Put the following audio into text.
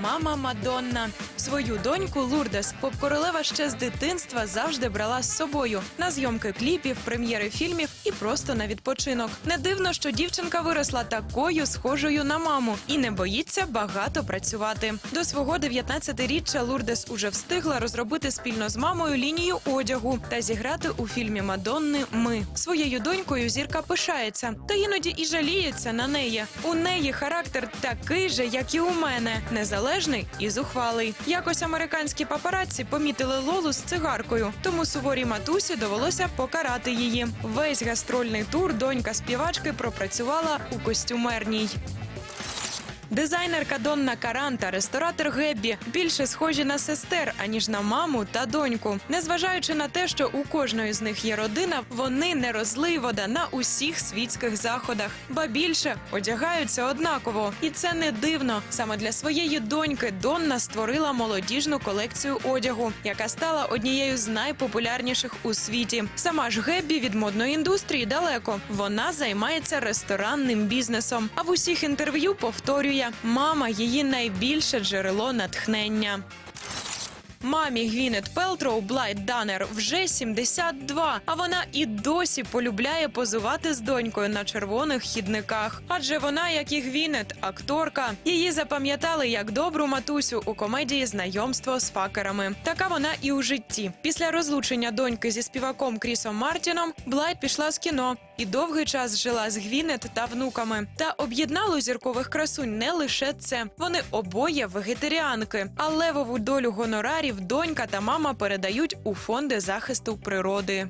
мама Мадонна. Свою доньку Лурдес поп-королева ще з дитинства завжди брала з собою на зйомки кліпів, прем'єри фільмів і просто на відпочинок. Не дивно, що дівчинка виросла такою схожою на маму і не боїться багато працювати. До свого 19-річчя Лурдес уже встигла розробити спільно з мамою лінію одягу та зіграти у фільмі Мадонни Ми своєю донькою зірка пишається, та іноді і жаліється на неї. У неї характер такий же, як і у мене, незалежний і зухвалий. Якось американські папараці помітили Лолу з цигаркою, тому суворій матусі довелося покарати її. Весь гастрольний тур донька співачки пропрацювала у костюмерній. Дизайнерка Донна Каран та ресторатор Геббі більше схожі на сестер, аніж на маму та доньку. Незважаючи на те, що у кожної з них є родина, вони не розлий вода на усіх світських заходах, ба більше одягаються однаково. І це не дивно. Саме для своєї доньки Донна створила молодіжну колекцію одягу, яка стала однією з найпопулярніших у світі. Сама ж Геббі від модної індустрії далеко. Вона займається ресторанним бізнесом. А в усіх інтерв'ю повторює, мама її найбільше джерело натхнення. Мамі Гвінет Пелтроу Блайт Данер вже 72, а вона і досі полюбляє позувати з донькою на червоних хідниках. Адже вона, як і Гвінет, акторка. Її запам'ятали як добру матусю у комедії Знайомство з факерами. Така вона і у житті. Після розлучення доньки зі співаком Крісом Мартіном Блайт пішла з кіно і довгий час жила з Гвінет та внуками. Та об'єднало зіркових красунь не лише це. Вони обоє вегетаріанки. А левову долю гонорарів донька та мама передають у фонди захисту природи.